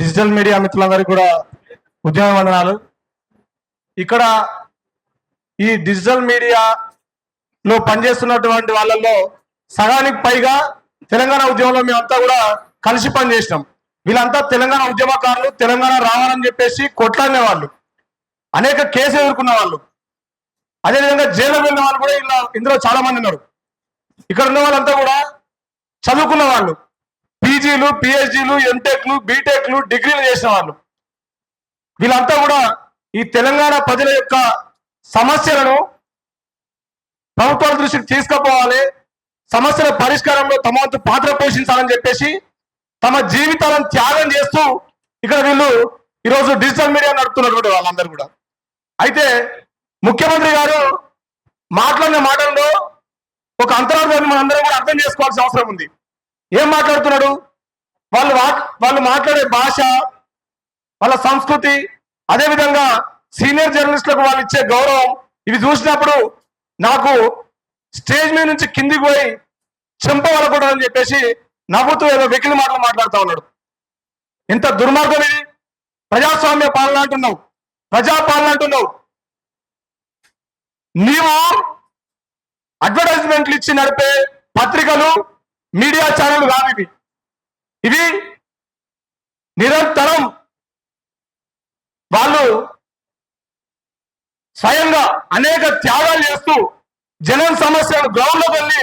Digital media మిత్రులందరికీ కూడా ఉద్యమ వందనాలు. ఇక్కడ ఈ డిజిటల్ మీడియాలో పనిచేస్తున్నటువంటి వాళ్ళల్లో సగానికి పైగా తెలంగాణ ఉద్యమంలో మేమంతా కూడా కలిసి పనిచేసినాం. వీళ్ళంతా తెలంగాణ ఉద్యమకారులు తెలంగాణ రావాలని చెప్పేసి కొట్లాడిన వాళ్ళు. అనేక కేసులు ఎదుర్కొన్న వాళ్ళు. అదేవిధంగా జైలు వెళ్ళిన వాళ్ళు కూడా ఇలా ఇందులో చాలా మంది ఉన్నారు. ఇక్కడ ఉన్న వాళ్ళంతా కూడా చదువుకున్న వాళ్ళు. పీజీలు పిహెచ్డీలు ఎంటెక్లు బీటెక్లు డిగ్రీలు చేసిన వాళ్ళు. వీళ్ళంతా కూడా ఈ తెలంగాణ ప్రజల యొక్క సమస్యలను ప్రభుత్వాల దృష్టికి తీసుకుపోవాలి. సమస్యల పరిష్కారంలో తమ వంతు పాత్ర పోషించాలని చెప్పేసి తమ జీవితాలను త్యాగం చేస్తూ ఇక్కడ వీళ్ళు ఈరోజు డిజిటల్ మీడియా నడుపుతున్నటువంటి వాళ్ళందరూ కూడా. అయితే ముఖ్యమంత్రి గారు మాట్లాడిన మాటల్లో ఒక అంతరార్థాన్ని మనందరం కూడా అర్థం చేసుకోవాల్సిన అవసరం ఉంది. ఏం మాట్లాడుతున్నాడు? వాళ్ళు వాళ్ళు మాట్లాడే భాష వాళ్ళ సంస్కృతి అదేవిధంగా సీనియర్ జర్నలిస్టులకు వాళ్ళు ఇచ్చే గౌరవం ఇవి చూసినప్పుడు నాకు స్టేజ్ మీద నుంచి కిందికి పోయి చెంపవలకూడదని చెప్పేసి నవ్వుతూ ఏదో వెకిలి మాటలు మాట్లాడుతూ ఉన్నాడు. ఎంత దుర్మార్గం ఇది. ప్రజాస్వామ్య పాలన అంటున్నావు. ప్రజా పాలన అంటున్నావు. నీవు అడ్వర్టైజ్మెంట్లు ఇచ్చి నడిపే పత్రికలు మీడియా ఛానల్ కాదు ఇవి ఇవి నిరంతరం వాళ్ళు స్వయంగా అనేక త్యాగాలు చేస్తూ జనం సమస్యలు గ్రౌండ్ వెళ్ళి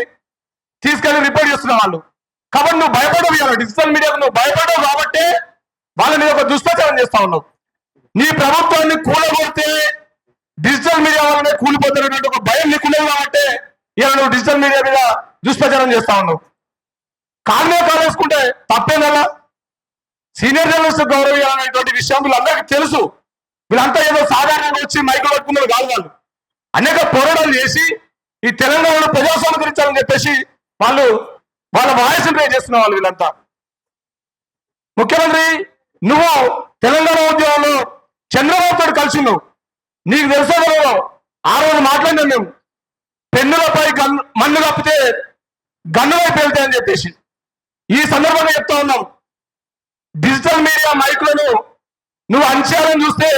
తీసుకెళ్ళి రిపోర్ట్ చేస్తున్న వాళ్ళు. కాబట్టి నువ్వు భయపడవు ఇవాళ. డిజిటల్ మీడియాకు నువ్వు భయపడవు కాబట్టి వాళ్ళ మీద ఒక దుష్ప్రచారం చేస్తా ఉన్నావు. నీ ప్రభుత్వాన్ని కూలగొడితే డిజిటల్ మీడియా వల్లనే కూలిపోతున్నటువంటి ఒక భయం నీకున్నది కాబట్టి ఇలా నువ్వు డిజిటల్ మీడియా మీద దుష్ప్రచారం చేస్తా ఉన్నావు. కాలమే కాలేసుకుంటే తప్పేనలా సీనియర్ జర్నలిస్ట్ గౌరవించాలనేటువంటి విషయం వీళ్ళందరికీ తెలుసు. వీళ్ళంతా ఏదో సాధారణంగా వచ్చి మైకు పట్టుకున్నారు కాదు వాళ్ళు. అనేక పోరాటాలు చేసి ఈ తెలంగాణలో ప్రజాస్వామ్యకరించాలని చెప్పేసి వాళ్ళు వాళ్ళ వాయిస్ ప్లే చేస్తున్న వాళ్ళు వీళ్ళంతా. ముఖ్యమంత్రి నువ్వు తెలంగాణ ఉద్యమంలో చంద్రబాబుతో కలిసి ఉన్నావు నీకు తెలుసా ఆ రోజు మాట్లాడినాం మేము. పెన్నులపై గన్ మన్ను కప్పితే గన్నులై పేలుతాయని చెప్పేసి. ఈ సందర్భంగా చెప్తా ఉన్నాం. డిజిటల్ మీడియా మైకులను నువ్వు అంశాలను చూస్తే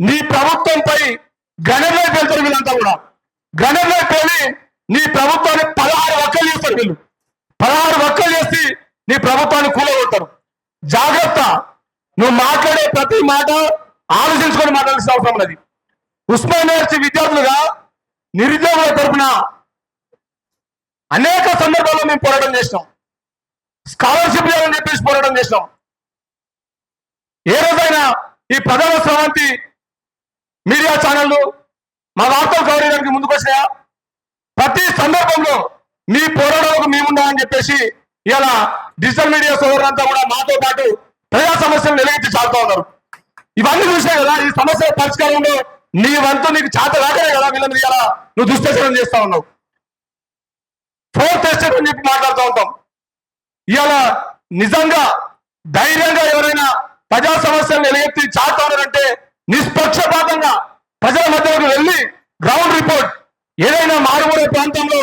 నీ ప్రభుత్వంపై గణంలో పేలుతారు వీళ్ళంతా కూడా. గణంలో పేలి నీ ప్రభుత్వాన్ని పదహారు వక్కలు చేస్తారు వీళ్ళు. పదహారు వక్కలు చేసి నీ ప్రభుత్వాన్ని కూలగొడతారు. జాగ్రత్త. నువ్వు మాట్లాడే ప్రతి మాట ఆలోచించుకొని మాట్లాడాల్సిన అవసరం ఉన్నది. ఉస్మాన్ యూనివర్సిటీ విద్యార్థులుగా నిరుద్యోగుల తరపున అనేక సందర్భాల్లో మేము పోరాటం చేసినాం. స్కాలర్షిప్ ఇవ్వాలని చెప్పేసి పోరాటం చేసినాం. ఏ రోజైనా ఈ ప్రధాన స్రవంతి మీడియా ఛానళ్ళు మా వార్తలు కవర్ చేయడానికి ముందుకు వచ్చినాయా ప్రతి సందర్భంలో మీ పోరాటాలకు మేమున్నామని చెప్పేసి ఇలా డిజిటల్ మీడియా సోదరులంతా కూడా మాతో పాటు ప్రజా సమస్యలు నిలగెత్తి చాలుతూ ఉన్నారు. ఇవన్నీ చూసాయి కదా ఈ సమస్య పరిష్కారంలో నీ వంతు నీకు చేత రాకనే కదా వీళ్ళని ఇలా నువ్వు దుష్టచరణ చేస్తా ఉన్నావు. ఫోర్త్ ఎస్టేట్ అని చెప్పి మాట్లాడుతూ ఉంటాం. ఇవాళ నిజంగా ధైర్యంగా ఎవరైనా ప్రజా సమస్యలు నిలయెత్తి చాటుతారంటే నిష్పక్షపాతంగా ప్రజల మధ్యలోకి వెళ్ళి గ్రౌండ్ రిపోర్ట్ ఏదైనా మారుమూల ప్రాంతంలో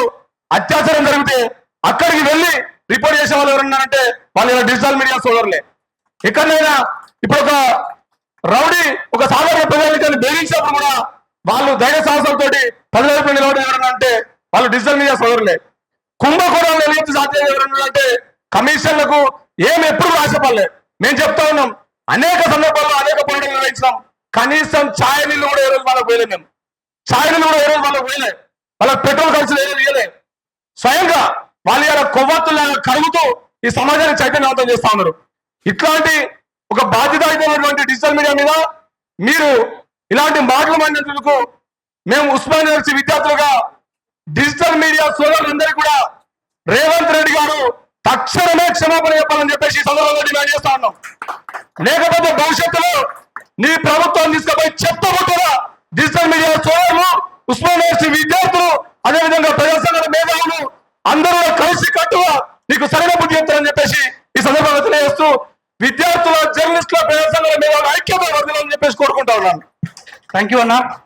అత్యాచారం జరిగితే అక్కడికి వెళ్ళి రిపోర్ట్ చేసే వాళ్ళు ఎవరున్నారంటే వాళ్ళు డిజిటల్ మీడియా సోదరులే. ఎక్కడైనా ఇప్పుడు ఒక రౌడీ ఒక సాధారణ ప్రజానికాన్ని బెదిరించినప్పుడు కూడా వాళ్ళు ధైర్య సాహసంతో ప్రజల నిలబడి ఎవరన్నా అంటే వాళ్ళు డిజిటల్ మీడియా సోదరులే. కుంభకోణంలో నిలిచి సాధ్యం ఎవరన్నా అంటే కమిషన్లకు ఏం ఎప్పుడు ఆశపడలేదు మేము చెప్తా ఉన్నాం అనేక సందర్భాల్లో అనేక పనులు నిర్వహించినాం. కనీసం ఛాయ్ నీళ్ళు కూడా ఏ రోజు వాళ్ళకి పోయలేదు మేము. ఛాయ్ నీళ్ళు కూడా ఏ రోజు వాళ్ళకి పోయలే. వాళ్ళకి పెట్రోల్ ఖర్చులు ఏ రోజు స్వయంగా వాళ్ళు ఇలా కొవ్వొత్తులాగా కరుగుతూ ఈ సమాజాన్ని చైతన్యవంతం చేస్తా ఉన్నారు. ఇట్లాంటి ఒక బాధ్యతాయుతమైనటువంటి డిజిటల్ మీడియా మీద మీరు ఇలాంటి మాటలు మాడినందుకు మేము ఉస్మానియా విద్యార్థులుగా డిజిటల్ మీడియా సోదరులందరూ కూడా రేవంత్ రెడ్డి గారు తక్షణమే క్షమాపణ చెప్పాలని చెప్పేసి ఈ సందర్భంగా డిమాండ్ చేస్తా ఉన్నాం. లేకపోతే భవిష్యత్తులో నీ ప్రభుత్వం తీసుకుపోయి చెత్తబుట్టుగా డిజిటల్ మీడియా సోదరులు ఉస్మాన్ యూనివర్సిటీ విద్యార్థులు అదేవిధంగా ప్రజా మేధావులు అందరూ కలిసి కట్టుగా నీకు సరైన బుద్ధి చెప్తారని చెప్పేసి ఈ సందర్భంగా తెలియజేస్తూ విద్యార్థుల జర్నలిస్టుల ప్రజా సంఘాల ఐక్యత వర్గాలని చెప్పేసి కోరుకుంటా ఉన్నాను. థ్యాంక్ యూ అన్న.